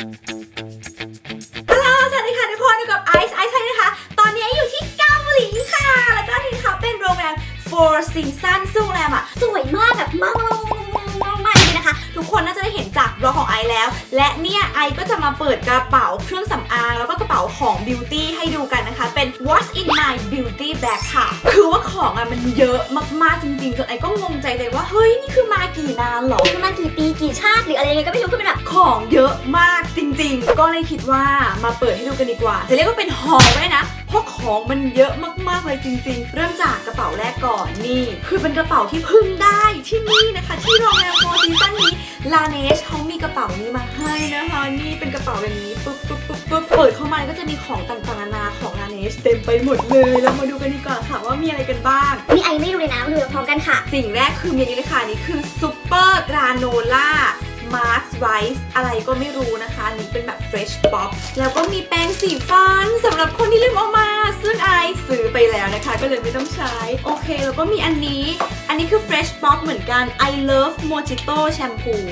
ฮัลโหลสวัสดีค่ะทุกคนอยู่กับไอซ์ไอซ์ใช่นะคะ ตอนนี้อยู่ที่เกาหลีค่ะ แล้วก็ที่เขาเป็นโรงแรม Four Seasons ซึ่งโรงแรมอะ สวยมากแบบมากมากมากมากมากเลยนะคะ ทุกคนน่าจะได้เห็น จากบล็อกของไอซ์แล้ว และเนี่ยไอซ์ก็จะมาเปิดกระเป๋าเครื่องสำอาง แล้วก็กระเป๋าของบิวตี้ให้ดูกันนะคะ เป็น What's in my beauty bag ค่ะ คือว่าของอะมันเยอะมากๆจริงๆจนไอซ์ก็งงใจเลยว่า เฮ้ย นี่คือมากี่นานเหรอคือมากี่ปีกี่ชาติหรืออะไรยังไงก็ไม่รู้คือเป็นแบบของเยอะมากจริง ๆ ก็เลยคิดว่ามาเปิดให้ดูกันดีกว่า จะเรียกว่าเป็นฮอลล์ได้นะเพราะของมันเยอะมากๆเลยจริง ๆ เริ่มจากกระเป๋าแรกก่อนนี่ คือเป็นกระเป๋าที่พึ่งได้ที่นี่นะคะ ที่โรงแรมโฟร์ซีซั่นนี้ ลาเนชเขามีกระเป๋านี้มาให้นะคะ นี่เป็นกระเป๋าแบบนี้ปุ๊บปุ๊บปุ๊บปุ๊บเปิดเข้ามาก็จะมีของต่างๆนานาของลาเนชเต็มไปหมดเลยแล้วมาดูกันดีกว่าค่ะว่ามีอะไรกันบ้าง นี่ไอไม่รู้เลยนะมาดูพร้อมกันค่ะ สิ่งแรกคือมีอันนี้เลยค่ะนี่คือซูเปอร์กราโนล่ามาร์ r ไรซ์อะไรก็ไม่รู้นะคะอันนี่เป็นแบบ Fresh Pop แล้วก็มีแปรงสีฟันสำหรับคนที่ลืม ต้องใช้ โอเค แล้วก็มีอันนี้ อันนี้คือ Fresh Pop เหมือนกัน I love Mojito Shampoo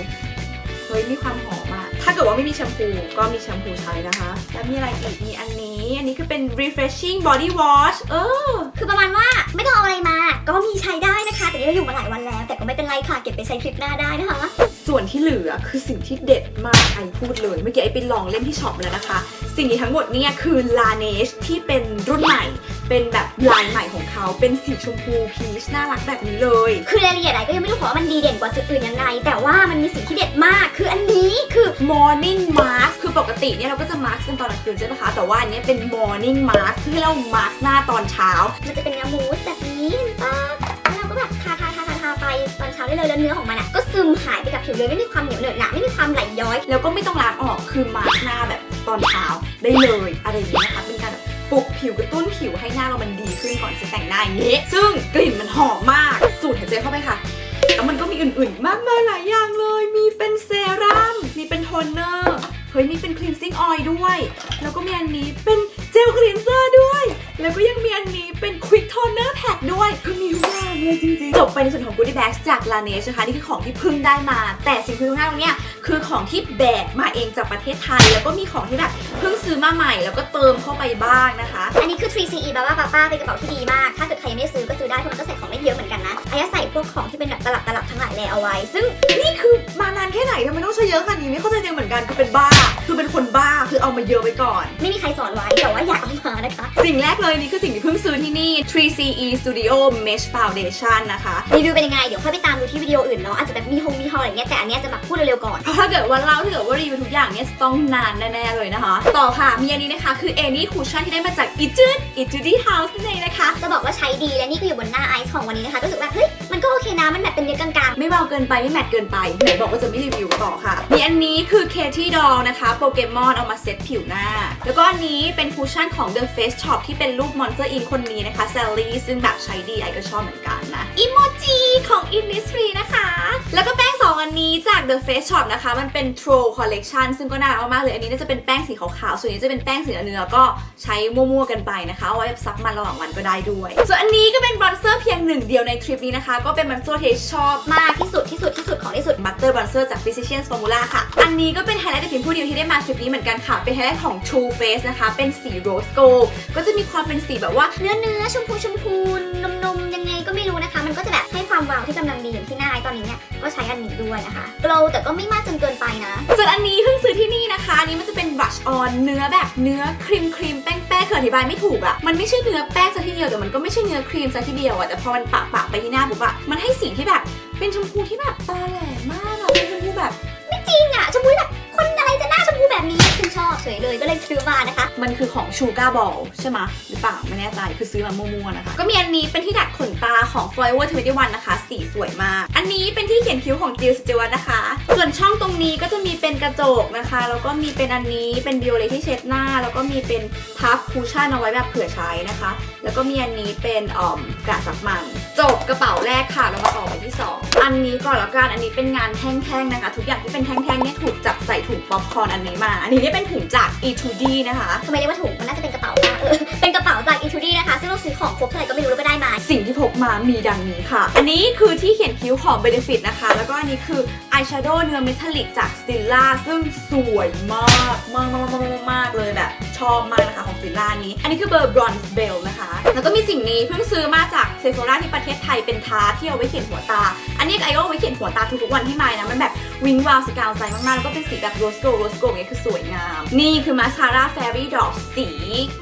เฮ้ยมีความหอมอะถ้าเกิดว่าไม่มีแชมพูก็มีแชมพูใช้นะคะ แล้วมีอะไรอีก มีอันนี้ อันนี้คือเป็น refreshing body wash เออ คือประมาณว่าไม่ต้องเอาอะไรมา ก็มีใช้ได้นะคะ แต่นี่เราอยู่มาหลายวันแล้ว แต่ก็ไม่เป็นไรค่ะ เก็บไปใช้ทริปหน้าได้นะคะ ส่วนที่เหลือคือสิ่งที่เด็ดมากไอพูดเลย เมื่อกี้ไอไปลองเล่นที่ช็อปแล้วนะคะ สิ่งนี้ทั้งหมดเนี่ยคือ Laneige ที่เป็นรุ่นใหม่ เป็นแบบลายใหม่ของเขาเป็นสีชมพูพีชน่ารักแบบนี้เลย คือรายละเอียดไอก็ยังไม่รู้เพราะว่ามันดีเด่นกว่าจุดอื่นยังไง แต่ว่ามันมีสิ่งที่เด็ดมากคืออันนี้คือ Morning Mask คือปกติเนี่ยเราก็จะมาร์กกันตอนกลางคืนใช่ไหมคะ แต่ว่าอันเนี้ยเป็น Morning Mask ที่เรามาร์กหน้าตอนเช้า มันจะเป็นเนื้อมูสแบบนี้เห็นปะแล้วเราก็แบบทาทาทาทาทาไปตอนเช้าได้เลยแล้วเนื้อของมันอะก็ซึมหายไปกับผิวเลยไม่มีความเหนียวเหนอะหนะไม่มีความไหลย้อย แล้วก็ไม่ต้องล้างออกคือมาร์กหน้าแบบตอนเช้าได้เลยอะไรอย่างเงี้ยนะคะเป็นการแบบปลุกผิวกระตุ้นผิวให้หน้าเรามันดีขึ้นก่อนจะแต่งหน้าอย่างนี้ ซึ่งกลิ่นมันหอมมาก สูดหายใจเข้าไปค่ะ แล้วมันก็มีอื่นๆอีกมากมายหลายอย่างเลย มีเป็นเซรั่ม มีเป็นโทนเนอร์ เฮ้ย มีเป็นคลีนซิ่งออยล์ด้วย แล้วก็มีอันนี้เป็นเจ ลครีนเซอร์ด้วย แล้วก็ยังมีอันนี้เป็นควิกโทนเนอร์แพดด้วย คือมีทุกอย่างเลยจริงๆ จบไปในส่วนของ Goodie Bags จาก Laneige นะคะ นี่คือของที่เพิ่งได้มา แต่สิ่งที่ตรงหน้าตรงเนี้ยคือของที่แบกมาเองจากประเทศไทย แล้วก็มีของที่แบบเพิ่งซื้อมาใหม่ แล้วก็เติมเข้าไปบ้างนะคะ อันนี้คือ 3CE บาบ้าป้าป้าเป็นกระเป๋าที่ดีมาก ถ้าเกิดใครยังไม่ได้ซื้อก็ซื้อได้เพราะมันก็ใส่ของได้เยอะเหมือนกันนะไอ้ใส่พวกของที่เป็นแบบตลับตลับๆทั้งหลายแหล่เอาไว้ ซึ่งนี่คือมานานแค่ไหนทำไมต้องใช้เยอะขนาดนี้ไม่เข้าใจยังเหมือนกันคือเป็นบ้า คือเป็นคนบ้าคือเอามาเยอะไว้ก่อน ไม่มีใครสอนไว้แต่ว่าอยากเอามานะคะ สิ่งแรกเลยนี่คือสิ่งที่เพิ่งซื้อที่นี่ 3CE Studio Mesh Foundation นะคะรีวิวเป็นยังไง เดี๋ยวค่อยไปตามดูที่วิดีโออื่นเนาะอาจจะแบบมีฮงมีฮอลอะไรเงี้ยแต่อันเนี้ยจะมาพูดเร็วๆก่อน เพราะถ้าเกิดว่าเล่าถ้าเกิดว่ารีวิวทุกอย่างเนี่ยจะต้องนานแน่ๆเลยนะคะ ต่อค่ะมีอันนี้นะคะคือ Any Cushion ที่ได้มาจาก i t u d i t u d y House นั่นเองนะคะ จะบอกว่าใช้ดีและนี่ก็อยู่บนหน้าไอซ์ของวันนี้นะคะรู้สึกว่าเฮ้ยมัน ก็โอเคนะมันแมทเป็นเนื้อกลางๆ ไม่เบาเกินไปไม่แมทเกินไปไหนบอกว่าจะไม่รีวิวต่อค่ะ มีอันนี้คือเคที่ดอลนะคะโปเกมอนเอามาเซ็ตผิวหน้า แล้วก็อันนี้เป็นคูชชั่นของ The Face Shop ที่เป็นรูปมอนสเตอร์อินคนนี้นะคะแซลลี่ซึ่งแบบใช้ดีไอก็ชอบเหมือนกันนะอิโมจิของ Innisfree นะคะ แล้วก็แป้ง 2อันนี้จาก The Face Shop นะคะ มันเป็น Troll Collection ซึ่งก็น่ารักมากๆเลย อันนี้น่าจะเป็นแป้งสีขาวๆ ส่วนนี้จะเป็นแป้งสีเนื้อก็ใช้มั่วๆกันไปนะคะเอาไว้แบบซับมันระหว่างวันก็ได้ด้วย ส่วนอันนี้ก็เป็นบรอนเซอร์เพียงหนึ่งเดียวในทริปนี้นะคะ ก็เป็นบรอนเซอร์ที่ชอบมากที่สุดที่สุดที่สุดของที่สุดบัตเตอร์บรอนเซอร์จาก Physicians Formula ค่ะ อันนี้ก็เป็นไฮไลท์แต่เพียงผู้เดียวที่ได้มาทริปนี้เหมือนกันค่ะ เป็นไฮไลท์ของ True Face นะคะ เป็นสี Rose Gold ก็จะมีความเป็นสีแบบว่าเนื้อเนื้อชมพูชมพูนมนมยังไงก็ไม่รู้นะคะ มันก็จะแบบให้ความวาวที่กำลังดีอย่างที่หน้าไอตอนนี้เนี่ยก็ใช้อันนี้ด้วยนะคะโกลแต่ก็ไม่มากจนเกินไปนะ ส่วนอันนี้เพิ่งซื้อที่นี่นะคะ อันนี้มันจะเป็นบลัชออนเนื้อแบบเนื้อครีมครีมแป้งแป้งคืออธิบายไม่ถูกอะ่ะมันไม่ใช่เนื้อแป้งซะทีเดียวแต่มันก็ไม่ใช่เนื้อครีมซะทีเดียวอะ่ะแต่พอมันปะปะไปที่หน้าปุ๊บอะมันให้สีที่แบบ เป็นชมพูที่แบบตาแหลมมากอะเป็นชมพูแบบ ไม่จริงอะชมพูแบบ ชอบสวยเลยก็เลยซื้อมานะคะ มันคือของชูการ์บอลใช่ไหมะหรือเปล่าไม่แน่ใจคือซื้อมามั่วๆนะคะ ก็มีอันนี้เป็นที่ดัดขนตาของ Forever 21นะคะ สีสวยมาก อันนี้เป็นที่เขียนคิ้วของ Jill Stewart นะคะ ส่วนช่องตรงนี้ก็จะมีเป็นกระจกนะคะ แล้วก็มีเป็นอันนี้เป็นบิโอเลที่เช็ดหน้า แล้วก็มีเป็นพัฟคูชั่นเอาไว้แบบเผื่อใช้นะคะ แล้วก็มีอันนี้เป็นอ่อมกระสับมัน จบกระเป๋าแรกค่ะเรามาต่อไปที่ 2 อันนี้ก่อนแล้วกันอันนี้เป็นงานแท่งๆนะคะ ทุกอย่างที่เป็นแท่งๆเนี่ยถูกจับใส่ถุงป๊อปคอร์นอันนี้มา อันนี้เนี่ยเป็นถุงจาก E2D นะคะทำไมเรียกว่าถุงมันน่าจะเป็นกระเป๋าป่ะเออเป็นกระเป๋าจากอีทูดี้นะคะ ซึ่งเราซื้อของครบเท่าไหร่ก็ไม่รู้แล้วก็ได้มา สิ่งที่พกมามีดังนี้ค่ะ อันนี้คือที่เขียนคิ้วของ Benefit นะคะ แล้วก็อันนี้คืออายแชโดว์เนื้อเมทัลลิกจาก Stilla ซึ่งสวยมากมากมากมากมากมากเลยแบบชอบมากนะคะของ Stilla นี้ อันนี้คือเบอร์ Bronze Bell นะคะ แล้วก็มีสิ่งนี้เพิ่งซื้อมาจาก Sephora ที่ประเทศไทยเป็นทาที่เอาไว้เขียนหัวตา อันนี้ไอก็เอาไว้เขียนหัวตาทุกๆวันที่มานะ มันแบบวิงวาวสกาวใจมากๆ แล้วก็เป็นสีแบบโรสโกโรสโกเนี่ยคือสวยงาม นี่คือมาชาร่าแฟรี่ดอกสี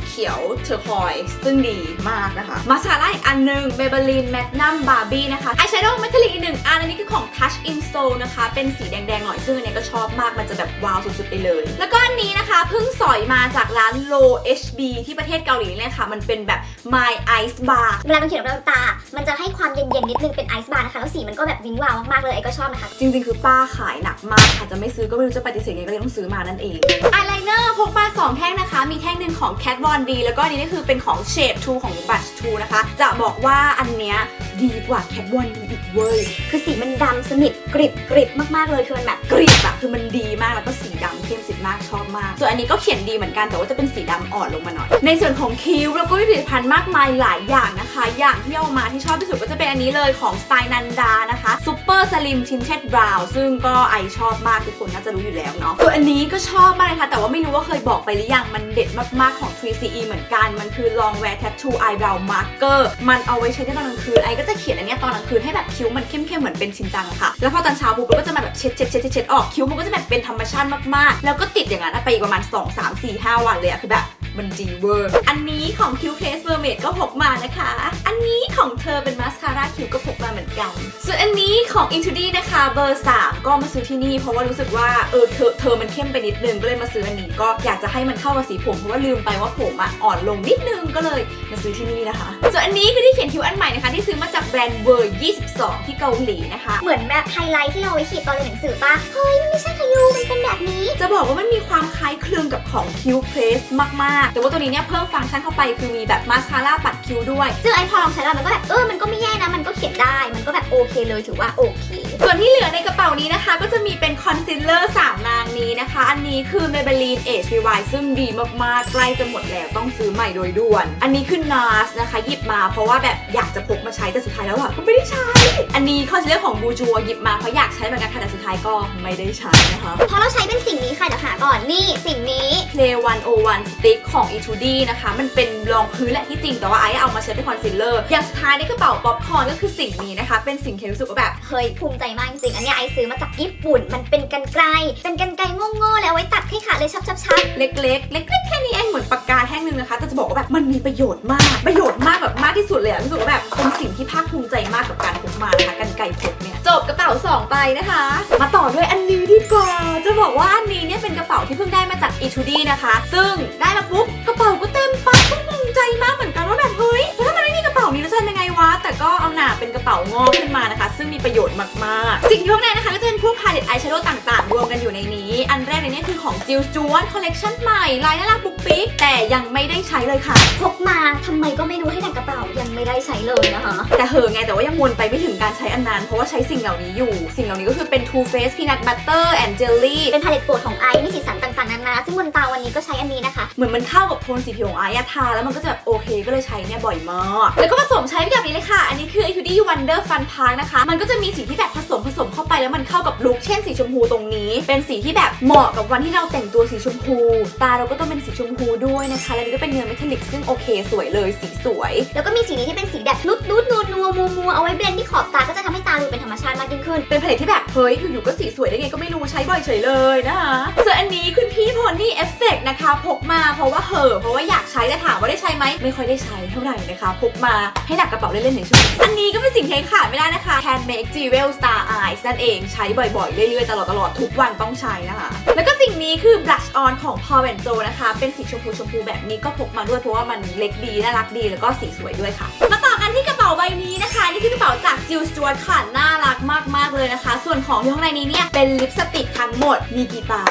เขียวเทอร์คอยส์ซึ่งดีมากนะคะมาชาร่าอีกอันหนึงเบเบลินแมกนัมบาร์บี้นะคะอายแชโดว์เมทัลลิกอีกหนึ่ง อันอันนี้คือของ Touch in Soul นะคะ เป็นสีแดงๆหน่อยซึ่งอันเนี้ยก็ชอบมากมันจะแบบว้าวสุดๆไปเลย แล้วก็อันนี้นะคะเพิ่งสอยมาจากร้าน Low HB ที่ประเทศเกาหลีเลยค่ะ มันเป็นแบบ My Ice Bar เวลาเราเขียนบนตา มันจะให้ความเย็นๆนิดนึงเป็นไอซ์บาร์นะคะแล้วสีมันก็แบบวิงวาวมากๆเลยไอ้ก็ชอบนะคะ จริงๆ คือป้าขายหนักมากค่ะจะไม่ซื้อก็ไม่รู้จะปฏิเสธยังไงก็เลยต้องซื้อมานั่นเองอายไลเนอร์พกมา2แท่งนะคะ มีแท่งหนึ่งของ Kat Von D แล้วก็อันนี้นี่คือเป็นของ Shape 2 ของ Brush 2 นะคะ จะบอกว่าอันเนี้ยดีกว่า Kat Von D อีกเว้ยคือสีมันดำสนิทกริบกริบมากๆเลยคือมันแบบกรีบอะคือมันดีมากแล้วก็สีดำเข้มสิดมากชอบมาก ส่วนอันนี้ก็เขียนดีเหมือนกันแต่ว่าจะเป็นสีดำอ่อนลงมาหน่อย ในส่วนของคิ้วเราก็มีผลิตภัณฑ์มากมายหลายอย่างนะคะ อย่างที่เอามาที่ชอบที่สุดก็จะเป็นอันนี้เลยของสไตล์นันดานะคะซูเปอร์สลิมชินเชตบราวซึ่งก็ไอชอบมากทุกคนน่าจะรู้อยู่แล้วเนาะส่วนอันนี้ก็ชอบมากเลยค่ะแต่ว่าไม่รู้ว่าเคยบอกไปหรือยังมันเด็ดมากๆของ 3CE เหมือนกันมันคือ long wear tattoo eyebrow marker มันเอาไว้ใช้ได้ตอนกลางคืนไอก็จะเขียนอันนี้ตอนกลางคืนให้แบบคิ้วมันเข้มๆเหมือนเป็นชินจังค่ะ แล้วพอตอนเช้าปุ๊บเราก็จะมาแบบเช็ดเช็ดเช็ดเช็ดออกคิ้วมันก็จะแบบเป็นธรรมชาติมากๆ แล้วก็ติดอย่างนั้นไปอีกประมาณ 2 3 4 5 วันเลยอะคือแบบ มันดีเวอร์ อันนี้ของคิ้วเคสเวอร์เมดก็พกมานะคะ อันนี้ของเธอเป็นมาสคาร่าคิ้วก็พกมาเหมือนกัน ส่วนอันนี้ของ i n t u d y นะคะเบอร์ 3 ก็มาซื้อที่นี่ เพราะว่ารู้สึกว่าเออเธอเธอมันเข้มไปนิดนึงก็เลยมาซื้ออันนี้ก็อยากจะให้มันเข้ากับสีผมเพราะว่าลืมไปว่าผมอะอ่อนลงนิดนึงก็เลยมาซื้อที่นี่นะคะ ส่วนอันนี้คือที่เขียนคิ้วอันใหม่นะคะที่ซื้อมาจากแบรนด์เวอร์ 22 ที่เกาหลีนะคะ เหมือนแบบไฮไลท์ที่เราเอาไว้ขีดตอนเรียนหนังสือปะเฮ้ยมันไม่ใช่ขยูมันเป็นแบบนี้ จะบอกว่ามันมีความคล้ายคลึงกับของคิ้วเพรสมากๆแต่ว่าตัวนี้เนี่ยเพิ่มฟังก์ชันเข้าไปคือมีแบบมาสคาร่าปัดคิ้วด้วย ซึ่งไอพอลองใช้แล้วมันก็แบบเออมันก็ไม่แย่นะมันก็เขียนได้มันก็แบบโอเคเลยถือว่าโอเค ส่วนที่เหลือในกระเป๋านี้นะคะ ก็จะมีเป็นคอนซีลเลอร์3นางนี้นะคะ อันนี้คือ Maybelline Age Revive ซึ่งดีมากๆใกล้จะหมดแล้วต้องซื้อใหม่โดยด่วน อันนี้คือ NARS นะคะ หยิบมาเพราะว่าแบบอยากจะพกมาใช้แต่สุดท้ายแล้วอะก็ไม่ได้ใช้ อันนี้คอนซีลเลอร์ของบูจัวหยิบมาเพราะอยากใช้เหมือนกันค่ะแต่สุดท้ายก็ไม่ได้ใช้นะคะเพราะเราใช้เป็นสิ่งนี้ค่ะเดี๋ยวหาก่อนนี่สิ่งนี้ Play 101 Stick ของ E2D นะคะ มันเป็นรองพื้นแหละที่จริง แต่ว่าไอซ์เอามาใช้เป็นคอนซีลเลอร์อย่างสุดท้ายในกระเป๋าป๊อปคอร์นก็คือสิ่งนี้นะคะ เป็นสิ่งที่รู้สึกว่าแบบเฮ้ยภูมิใจมากจริงๆอันเนี้ยไอซื้อมาจากญี่ปุ่น มันเป็นกันไกล เป็นกันไกลโง่ๆแล้วเอาไว้ตัดให้ขาดเลยชับชับชับเล็กๆ เล็กๆแค่นี้เองเหมือนปากกาแท่งหนึงนะคะ แต่จะบอกว่าแบบมันมีประโยชน์มาก ประโยชน์มากแบบมากที่สุดเลยอะรู้สึกว่าแบบเป็นสิ่งที่ภาคภูมิใจมากกับการพกมานะคะกันไกรพกเนี่ยจบกระเป๋าสองไปนะคะ มาต่อด้วยอันนี้ดีกว่า จะบอกว่าอันนี้เนี่ยเป็นกระเป๋าที่เพิ่งได้มาจาก e 2 d นะคะ ซึ่งได้มาปุ๊บกระเป๋าก็เต็มปั๊บก็งงใจมากเหมือนกันว่าแบบเฮ้ยแล้วถ้ามันไม่มีกระเป๋านี้แล้วจะทำยังไงวะแต่ก็เอาหนา เป็นกระเป๋างอกขึ้นมานะคะ ซึ่งมีประโยชน์มากๆ สิ่งที่ข้างในนะคะก็จะเป็นพวกพาเลตอายแชโดว์ต่างๆ รวมกันอยู่ในนี้ อันแรกในนี้คือของ Jill Stewart Collection ใหม่ลายน่ารักปุ๊กปิ๊กแต่ยังไม่ได้ใช้เลยค่ะ พกมาทำไมก็ไม่รู้ให้หนักกระเป๋ายังไม่ได้ใช้เลยนะคะแต่เหอะไงแต่ว่ายังวนไปไม่ถึงการใช้อันนั้นเพราะว่าใช้สิ่งเหล่านี้อยู่ สิ่งเหล่านี้ก็คือเป็น Too Faced Peanut Butter and Jelly เป็นพาเลตโปรดของไอซ์มีสีสันต่างๆนานาซึ่งบนตาวันนี้ก็ใช้อันนี้นะคะ เหมือนมันเข้ากับโทนสีผิวของไอซ์อะทาแล้วมันก็จะแบบโอเคก็เลยใช้เนี่ยบ่อยมากแล้วก็ผสมใช้ไปกับนี้เลยค่ะ อันนี้คือ Etude Wonder ตี้วันเดอร์ฟันพาร์คนะคะ มันก็จะมีสิ่งที่แบบผสมผสม แล้วมันเข้ากับลุคเช่นสีชมพูตรงนี้ เป็นสีที่แบบเหมาะกับวันที่เราแต่งตัวสีชมพู ตาเราก็ต้องเป็นสีชมพูด้วยนะคะ แล้วนี่ก็เป็นเนื้อเมทัลลิกซึ่งโอเค สวยเลยสีสวย แล้วก็มีสีนี้ที่เป็นสีแบบนุดนุดนูดนัวมัวมัวเอาไว้เบลนที่ขอบตาก็จะทำให้ตาดูเป็นธรรมชาติมากยิ่งขึ้น เป็นผลิตที่แบบเฮ้ยอยู่ๆก็สีสวยได้ไงก็ไม่รู้ใช้บ่อยเฉยเลยนะคะส่วนอันนี้คุณพี่พอนี่เอฟเฟกนะคะพกมาเพราะว่าเหอะเพราะว่าอยากใช้แต่ถามว่าได้ใช้ไหมไม่ค่อยได้ใช้เท่าไหร่นะคะพกมาให้หนักกระเป๋าเล่นๆในช่วงอันนี้ก็เป็นสิ่งที่ขาดไม่ได้นะคะ Handmade Jewel Star Eyes นั่นเองใช้บ่อยๆ เรื่อยๆ ตลอดๆทุกวันต้องใช้นะคะ แล้วก็สิ่งนี้คือ Blush On ของ Paul Jo นะคะ เป็นสีชมพูชมพูแบบนี้ก็พกมาด้วยเพราะว่ามันเล็กดีน่ารักดีแล้วก็สีสวยด้วยค่ะ มาต่อกันที่กระเป๋าใบนี้นะคะ นี่คือกระเป๋าจาก Jill Stewart ค่ะน่ารักมากๆเลยนะคะ ส่วนของที่ข้างในนี้เนี่ยเป็นลิปสติกทั้งหมดมีกี่ปาก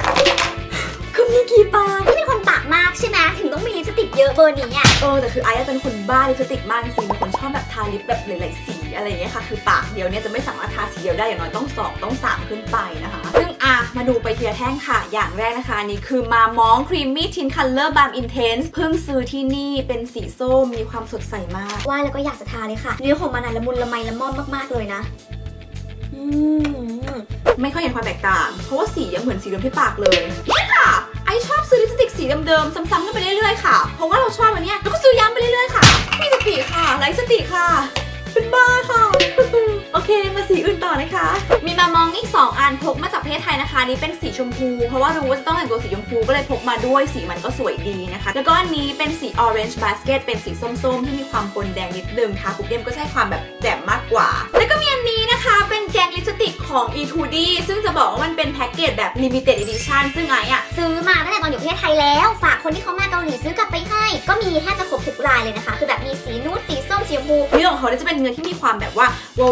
คือมีกี่ปากนี่เป็นคนปากมากใช่ไหมถึงต้องมีลิปสติกเยอะเบอร์นี้อะเออแต่คือไอ้เป็นคนบ้าลิปสติกมากจริงๆเป็นคนชอบแบบทาลิปแบบหลายๆสี อะไรอย่างเงี้ยค่ะ คือปากเดียวเนี่ยจะไม่สามารถทาสีเดียวได้อย่างน้อยต้องสองต้องสามขึ้นไปนะคะ ซึ่งไออะมาดูไปทีละแท่งค่ะ อย่างแรกนะคะอันนี้คือมามองครีมมี่ทินคัลเลอร์บาร์มอินเทนส์เพิ่งซื้อที่นี่เป็นสีส้มมีความสดใสมากว่าแล้วก็อยากจะทาเลยค่ะเนื้อของมันอะละมุนละไมละม่อมมากๆเลยนะอืมไม่ค่อยเห็นความแตกต่าง เพราะว่าสียังเหมือนสีเดิมที่ปากเลยใช่ค่ะไอชอบซื้อลิปสติกสีเดิมๆซ้ำๆกันไปเรื่อยๆค่ะ เพราะว่าเราชอบอันเนี้ยแล้วก็ซื้อย้ำไปเรื่อยๆค่ะมีสติค่ะไลฟ์สติค่ะ เป็นบ้าค่ะ โอเคมาสีอื่นต่อนะคะ มีมามองอีก 2 อันพกมาจากประเทศไทยนะคะนี่เป็นสีชมพู เพราะว่ารู้ว่าจะต้องแต่งตัวสีชมพูก็เลยพกมาด้วยสีมันก็สวยดีนะคะ แล้วก็อันนี้เป็นสี orange basket เป็นสีส้มๆ ที่มีความปนแดงนิดนึงค่ะคุกเดียมก็ใช้ความแบบแจ่มมากกว่า ลิปสติกของ E2D ซึ่งจะบอกว่ามันเป็นแพ็กเกจแบบ limited edition ซึ่งไอ้อะซื้อมาตั้งแต่ตอนอยู่ประเทศไทยแล้ว ฝากคนที่เขามาเกาหลีซื้อกลับไปให้ ก็มีแทบจะครบทุกรายเลยนะคะ คือแบบมีสีนูดสีส้มสีชมพูเนื้อของเขาจะเป็นเนื้อที่มีความแบบว่า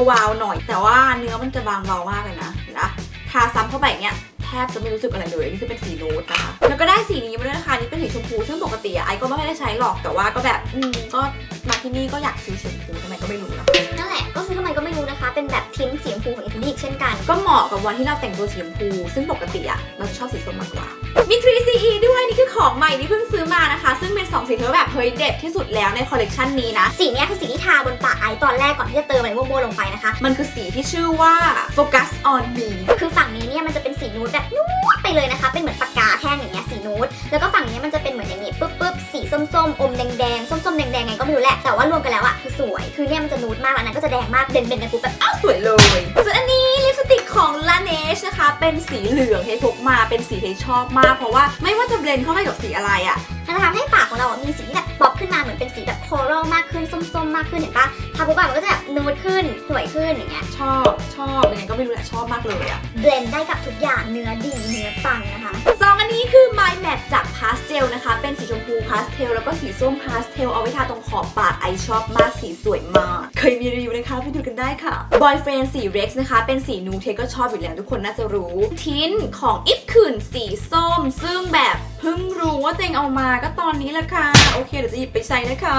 วาวๆหน่อย แต่ว่าเนื้อมันจะบางเบามากเลยนะนะทาซ้ำเข้าไปเนี่ยแทบจะไม่รู้สึกอะไรเลยนี่คือเป็นสีนูดนะคะแล้วก็ได้สีนี้มาด้วยนะคะนี่เป็นสีชมพูซึ่งปกติอะไอก็ไม่ได้ใช้หรอกแต่ว่าก็แบบอืมก็ มาที่นี่ก็อยากซื้อชมพูทำไมก็ไม่รู้นะคะนั่นแหละก็ซื้อทำไมก็ไม่รู้นะคะ เป็นแบบทิ้นสีชมพูของอิตาลีเช่นกัน ก็เหมาะกับวันที่เราแต่งตัวสีชมพู ซึ่งปกติอะเราจะชอบสีส้มมากกว่า มี 3CE ด้วยนี่คือของใหม่ที่เพิ่งซื้อมานะคะ ซึ่งเป็นสองสีเทอแบบเฮ้ยเด็ดที่สุดแล้วในคอลเลกชันนี้นะ สีเนี้ยคือสีที่ทาบนปากไอซ์ตอนแรกก่อนที่จะเติมอะไรโม่ๆลงไปนะคะ มันคือสีที่ชื่อว่า Focus on Me คือฝั่งนี้เนี่ยมันจะเป็นสีนูดแบบนูดไปเลยนะคะ เป็นเหมือนปากกาแท่งอย่างเงี้ยสีนูดแล้วก็ฝั่งนี้มันจะเป็นเหมือนอย่างงี้ปุ๊บปุ๊บ ส้มๆ อมแดงๆ ส้มๆ แดงๆ ไงก็ไม่รู้แหละ แต่ว่ารวมกันแล้วอะคือสวย คือเนี่ยมันจะนูดมากแล้วนั้นก็จะแดงมาก เด่นๆกันปุ๊บแบบอ้าวสวยเลย ส่วนอันนี้ลิปสติกของ l a n e ชนะคะ เป็นสีเหลืองเฮพกมา เป็นสีที่ชอบมาก เพราะว่าไม่ว่าจะเบลนเข้าไปกับสีอะไรอะ จะทำให้ปากของเราอะมีสีที่แบบป๊อปขึ้นมาเหมือนเป็นสีแบบโคโรลมากขึ้นส้มๆ มากขึ้นเห็นปะทาปุ๊บอะมันก็จะแบบนูดขึ้นสวยขึ้นอย่างเงี้ยชอบชอบยังไงก็ไม่รู้แหละชอบมากเลยอะเบลนด์ได้กับทุกอย่างเนื้อดีเนื้อปังนะคะซองอันนี้คือ My Matte จาก Pastel นะคะ เป็นสีชมพู Pastel แล้วก็สีส้ม Pastel เอาไว้ทาตรงขอบปากไอชอบมากสีสวยมาก เคยมีรีวิวนะคะไปดูกันได้ค่ะ Boyfriend สี Rex นะคะ เป็นสีนูเทก็ชอบอยู่แล้วทุกคนน่าจะรู้ ทินของอิฟคืนสีส้ม ซึ่งแบบ เพิ่งรู้ว่าตัวเองเอามาก็ตอนนี้แหละค่ะ โอเค เดี๋ยวจะหยิบไปใช้นะคะ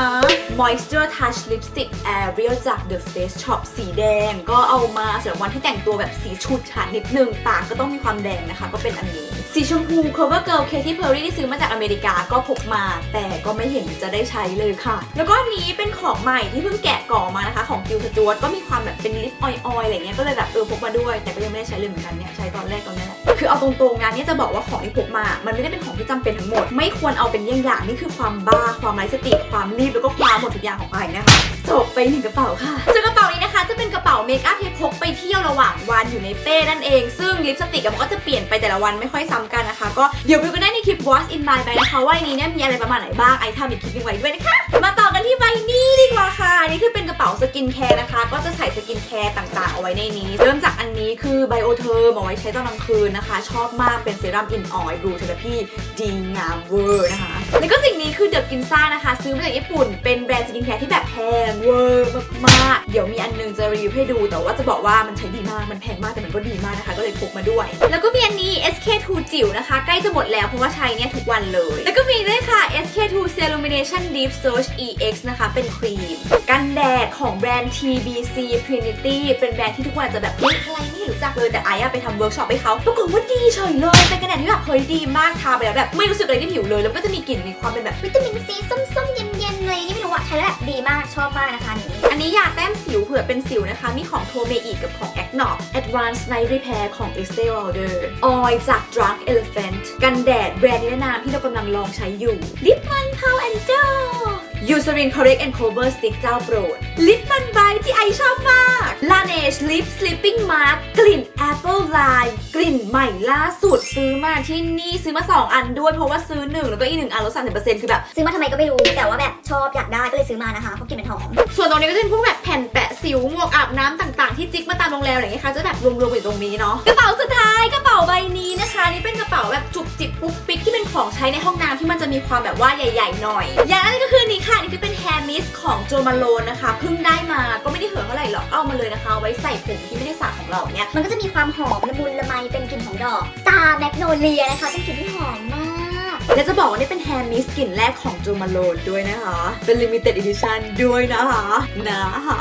Moisture Touch Lipstick Ariel จาก The Face Shop สีแดง ก็เอามาสำหรับวันที่แต่งตัวแบบสีฉูดฉาดนิดนึง ปากก็ต้องมีความแดงนะคะ ก็เป็นอันนี้สีชมพู Cover Girl Katy Perry ที่ซื้อมาจากอเมริกาก็พกมา แต่ก็ไม่เห็นจะได้ใช้เลยค่ะ แล้วก็อันนี้เป็นของใหม่ที่เพิ่งแกะกล่องมานะคะ ของกิวสจวตก็มีความแบบเป็นลิปออยๆอะไรเงี้ยก็เลยแบบเออพกมาด้วย แต่ก็ยังไม่ได้ใช้เลยเหมือนกันเนี่ยใช้ตอนแรกตอนนี้แหละคือเอาตรงๆงานนี้จะบอกว่าของที่พกมา มันไม่ได้เป็นของที่จำเป็นทั้งหมด ไม่ควรเอาเป็นเยี่ยงอย่างนี่คือความบ้าความไร้สติความรีบแล้วก็ความหมดทุกอย่างของไอนะคะจบไปหนึ่งกระเป๋าค่ะส่วนกระเป๋านี้นะคะจะเป็นกระเป๋าเมคอัพที่พกไปเที่ยวระหว่างวันอยู่ในเป้นั่นเอง ซึ่งลิปสติกมันก็จะเปลี่ยนไปแต่ละวันไม่ค่อยซ้ำกันนะคะ ก็เดี๋ยวไปกันได้ในคลิป What's in my bag นะคะว่าในนี้เนี่ยมีอะไรประมาณไหนบ้างไอทำอีกคลิปหนึงไว้ด้วยนะคะ มาต่อกันที่ใบนี้ดีกว่าค่ะอันนี่คือเป็นกระเป๋าสกินแคร์นะคะ ก็จะใส่สกินแคร์ต่างๆเอาไว้ในนี้ เริ่มจากอันนี้คือไบโอเทอร์เอาไว้ใช้ตอนกลางคืนนะคะ ชอบมากเป็นเซรั่มอินออยล์บลูเทอราพีดีงามเวอร์นะคะ แล้วก็สิ่งนี้คือเดอะกินซ่านะคะ ซื้อมาจากญี่ปุ่น เป็นแบรนด์สกินแคร์ที่แบบแพงเวอร์มากๆ เดี๋ยวมีอันนึงจะรีวิวให้ดู แต่ว่าจะบอกว่ามันใช้ดีมาก มันแพงมากแต่มันก็ดีมากนะคะ ก็เลยพกมาด้วย แล้วก็มีอันนี้ SK2 จิ๋วนะคะ ใกล้จะหมดแล้วเพราะว่าใช้เนี่ยทุกวันเลย แล้วก็มีด้วยค่ะ SK2 Celumination Deep Search EX นะคะ เป็นครีม กันแดดของแบรนด์ TBC Trinity เป็นแบรนด์ที่ทุกคนจจะแบบเฮ้ยอะไรไม่รู้จักเลยแต่ไอ้อะไปทำเวิร์กช็อปให้เขาปรากฏว่าดีเฉยเลยเป็นกันแดดที่แบบเฮ้ยดีมากทาไปแล้วแบบไม่รู้สึกอะไรที่ผิวเลยแล้วก็จะมีกลิ่นมีความเป็นแบบวิตามินซีส้มๆ เย็นๆเลยนี่ไม่รู้อะใช้แล้วแบบดีมากชอบมากนะคะอันนี้อันนี้ยาแต้มสิวเผื่อเป็นสิวนะคะ มีของโทเมอีกับของ a c n o Advanced Night Repair ของ Estee Lauder ออยจาก Drunk Elephant กันแดดแบรนด์นิรนามที่เรากำลังลองใช้อยู่ลิปมัน Power and Gel Eucerin Correct and Cover Stick เจ้าโปรด ลิปมันไบที่ไอชอบมาก Laneige Lip Sleeping Mask กลิ่น Apple Lime กลิ่นใหม่ล่าสุดซื้อมาที่นี่ซื้อมา 2 อันด้วยเพราะว่าซื้อ 1 แล้วก็อีก1อันลด30%คือแบบ ซื้อมาทำไมก็ไม่รู้ แต่ว่าแบบชอบอยากได้ก็เลยซื้อมานะคะเพราะกลินมันหอม ส่วนตรงนี้ก็จะเป็นพวกแบบแผ่นแปะสิวหมวกอาบน้ำต่างๆ ที่จิ๊กมาตามโรงแรมอะไรอย่างเงี้ยค่ะจะแบบรวมๆอยู่ตรงนี้เนาะกระเป๋าสุดท้ายกระเป๋าใบนี้นะคะนี่เป็นกระเป๋าแบบจุกจิบปุ๊กปิ๊กที่เป็นของใช้ในห้องน้ำที่มันจะมีความแบบว่าใหญ่ ๆ หน่อย อย่างนั้นก็คือนี่ค่ะนี่คือเป็นแฮร์มิสของโจมาโลนนะคะเพิ่งได้มาก็ไม่ได้เหือะเท่าไหร่หรอกเอามาเลยนะคะเอาไว้ใส่ผมที่ไม่ได้สระของเราเนี่ยมันก็จะมีความหอมละมุนละไมเป็นกลิ่นของดอก Star Magnolia นะคะเป็นกลิ่นที่หอมมากและจะบอกว่านี่เป็นแฮร์มิสกลิ่นแรกของโจมาโลนด้วยนะคะ เป็น limited edition ด้วยนะคะนะคะ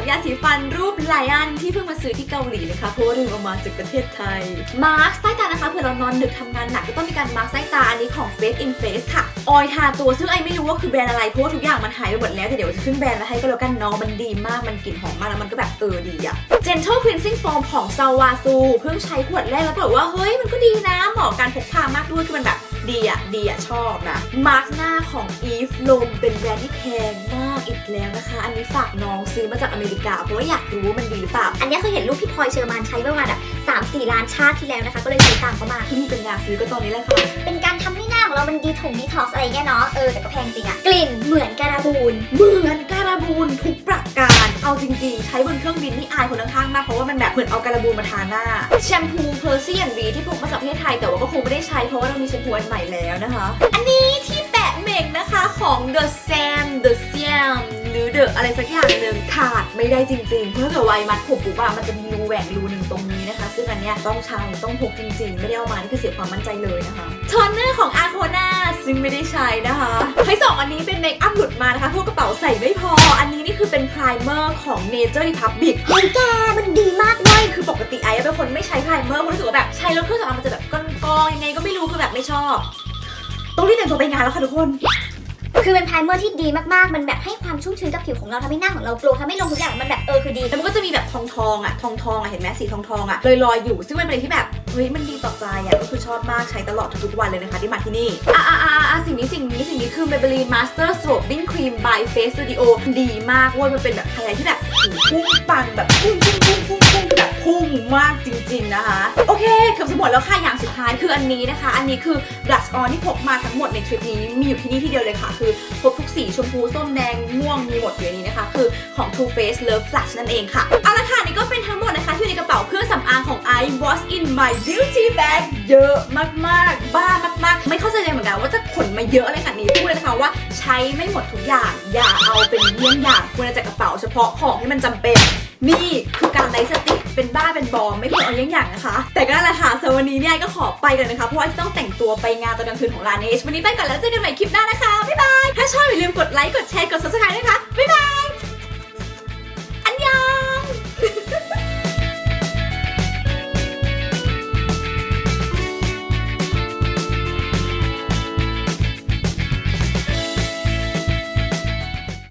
กับยาสีฟันรูปไลอันที่เพิ่งมาซื้อที่เกาหลีนะคะเพราะว่าลืมเอามาจากประเทศไทย มาร์คใต้ตานะคะเผื่อเรานอนดึกทำงานหนักก็ต้องมีการมาร์คใต้ตาอันนี้ของ Face in Face ค่ะ ออยทาตัวซึ่งไอไม่รู้ว่าคือแบรนด์อะไรเพราะว่าทุกอย่างมันหายไปหมดแล้วแต่เดี๋ยวจะขึ้นแบรนด์มาให้ก็แล้วกันน้องมันดีมากมันกลิ่นหอมมากแล้วมันก็แบบเออดีอะ Gentle Cleansing Foam ของ s a w a s u เพิ่งใช้ขวดแรกแล้วก็บอกว่าเฮ้ยมันก็ดีนะเหมาะกับการพกพามากด้วยคือมันแบบดีอะดีอะชอบนะมาร์คหน้าของ Eve ลมเป็นแบรนด์ที่แพงมาก อีกแล้วนะคะ อันนี้ฝากน้องซื้อมาจากอเมริกา เพราะว่าอยากรู้ว่ามันดีหรือเปล่า อันเนี้ยเคยเห็นรูปพี่พลอยเชอร์มานใช้ประมาณแบบสามสี่ล้านชาติที่แล้วนะคะ ก็เลยซื้อตามเขามาที่มีปัญญาซื้อก็ตอนนี้แหละค่ะ เป็นการทำให้หน้าของเรามันดีถงดีท็อกซ์อะไรเงี้ยเนาะ เออ แต่ก็แพงจริงอะกลิ่นเหมือนการาบูน เหมือนการาบูนทุกประการ เอาจริงๆ ใช้บนเครื่องบินนี่อายคนข้างๆมาก เพราะว่ามันแบบเหมือนเอาการาบูนมาทาหน้า แชมพูเพอร์ซี่อย่างดีที่พกมาจากประเทศไทยแต่ว่าก็คงไม่ได้ใช้เพราะว่าเรามีแชมพูอันใหม่แล้วนะคะ อันนี้ ที่แปะเมกนะคะของ The Sam The Sam หรือ The อะไรสักอย่างหนึ่งขาดไม่ได้จริงๆ เพราะถ้าเกิดไวมัดผมปุ๊บอะมันจะมีรูแหว่งรูหนึ่งตรงนี้นะคะ ซึ่งอันเนี้ยต้องใช้ต้องพกจริงๆ ไม่ได้เอามา นี่คือเสียความมั่นใจเลยนะคะโทนเนอร์ของ a r c o n a ซึ่งไม่ได้ใช้นะคะให้สองอันนี้เป็นเมคอัพหลุดมานะคะพวกกระเป๋าใส่ไม่พอ อันนี้นี่คือเป็นพรายเมอร์ของ Nature Republic เฮ้ยแกมันดีมากไม่คือปกติไอ้เป็นคนไม่ใช้พรายเมอร์เพราะรู้สึกว่าแบบใช้แล้วเครื่องสำอางมันจะแบบก้อนๆยังไงก็ไม่รู้คือแบบไม่ชอบ ต้องรีบแต่งตัวไปงานแล้วค่ะทุกคน คือเป็นไพรเมอร์ที่ดีมากๆ มันแบบให้ความชุ่มชื้นกับผิวของเราทำให้หน้าของเราโกลว์ทำให้ลงทุกอย่างมันแบบเออคือดี แล้วมันก็จะมีแบบทองทองๆอะทองทองๆอะเห็นไหมสีทองทองๆอะลอยลอยๆอยู่ ซึ่งมันเป็นอะไรที่แบบเฮ้ยมันดีต่อใจอะก็คือชอบมากใช้ตลอดทุกๆวันเลยนะคะที่มาที่นี่อะอะอะอะสิ่งนี้สิ่งนี้สิ่งนี้คือ Maybelline Master Strobing Cream by Face Studio ดีมากเว้ยมันเป็นแบบไฮไลท์ที่แบบพุ่งปังแบบพุ่งพุ่งพุ่งพุ่งพุ่ง แบบพุ่งมากจริง ๆนะคะ โอเคเกือบจะหมดแล้วค่ะอย่างสุดท้ายคืออันนี้นะคะ อันนี้คือ blush on ที่พกมาทั้งหมดในทริปนี้มีอยู่ที่นี่ที่เดียวเลยค่ะ คือครบทุกสีชมพูส้มแดงม่วงมีหมดอยู่ในนี้นะคะ คือของ Too Faced Love Flash นั่นเองค่ะเอาละค่ะนี่ก็เป็นทั้งหมดนะคะที่อยู่ในกระเป๋าเครื่องสำอางของ I was in my beauty bag เยอะมากๆ บ้ามากๆ ไม่เข้าใจเลยเหมือนกันว่าจะขนมาเยอะอะไรขนาดนี้พูดเลยนะคะว่าใช้ไม่หมดทุกอย่างอย่าเอาเป็นเยี่ยงอย่างควรจะกระเป๋าเฉพาะของที่มันจำเป็นนี่คือการไร้สติ เป็นบ้าเป็นบอมไม่ควรเอาเยี่ยงอย่างนะคะ แต่ก็นั่นแหละค่ะสวันนี้เนี่ยก็ขอไปกันนะคะ เพราะว่าจะต้องแต่งตัวไปงานตอนกลางคืนของลาเนชวันนี้ไปก่อนแล้วเจอกันใหม่คลิปหน้านะคะบ๊ายบายถ้าชอบอย่าลืมกดไลค์กดแชร์กด subscribe